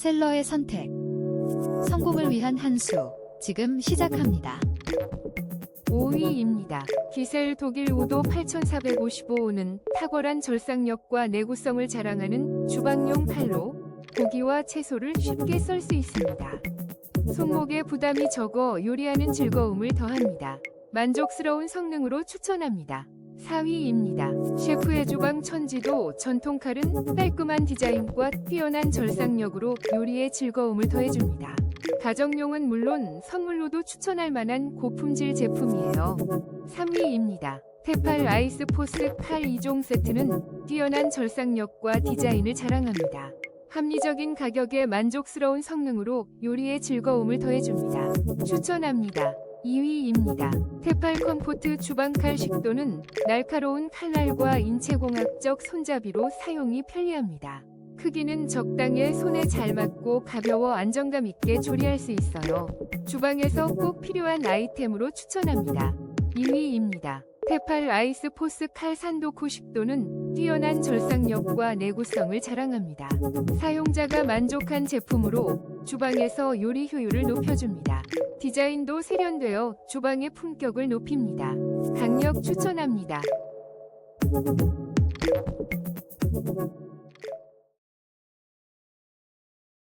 셀러의 선택. 성공을 위한 한 수. 지금 시작합니다. 5위입니다. 기셀 독일 우도 8455는 탁월한 절삭력과 내구성을 자랑하는 주방용 칼로 고기와 채소를 쉽게 썰 수 있습니다. 손목에 부담이 적어 요리하는 즐거움을 더합니다. 만족스러운 성능으로 추천합니다. 4위입니다. 셰프의 주방 천지도 전통 칼은 깔끔한 디자인과 뛰어난 절삭력으로 요리의 즐거움을 더해줍니다. 가정용은 물론 선물로도 추천할 만한 고품질 제품이에요. 3위입니다. 테팔 아이스 포스 칼 2종 세트는 뛰어난 절삭력과 디자인을 자랑합니다. 합리적인 가격에 만족스러운 성능으로 요리의 즐거움을 더해줍니다. 추천합니다. 2위입니다. 테팔 컴포트 주방칼 식도는 날카로운 칼날과 인체공학적 손잡이로 사용이 편리합니다. 크기는 적당해 손에 잘 맞고 가벼워 안정감 있게 조리할 수 있어요. 주방에서 꼭 필요한 아이템으로 추천합니다. 2위입니다. 테팔 아이스 포스 칼 산도쿠 식도는 뛰어난 절삭력과 내구성을 자랑합니다. 사용자가 만족한 제품으로 주방에서 요리 효율을 높여줍니다. 디자인도 세련되어 주방의 품격을 높입니다. 강력 추천합니다.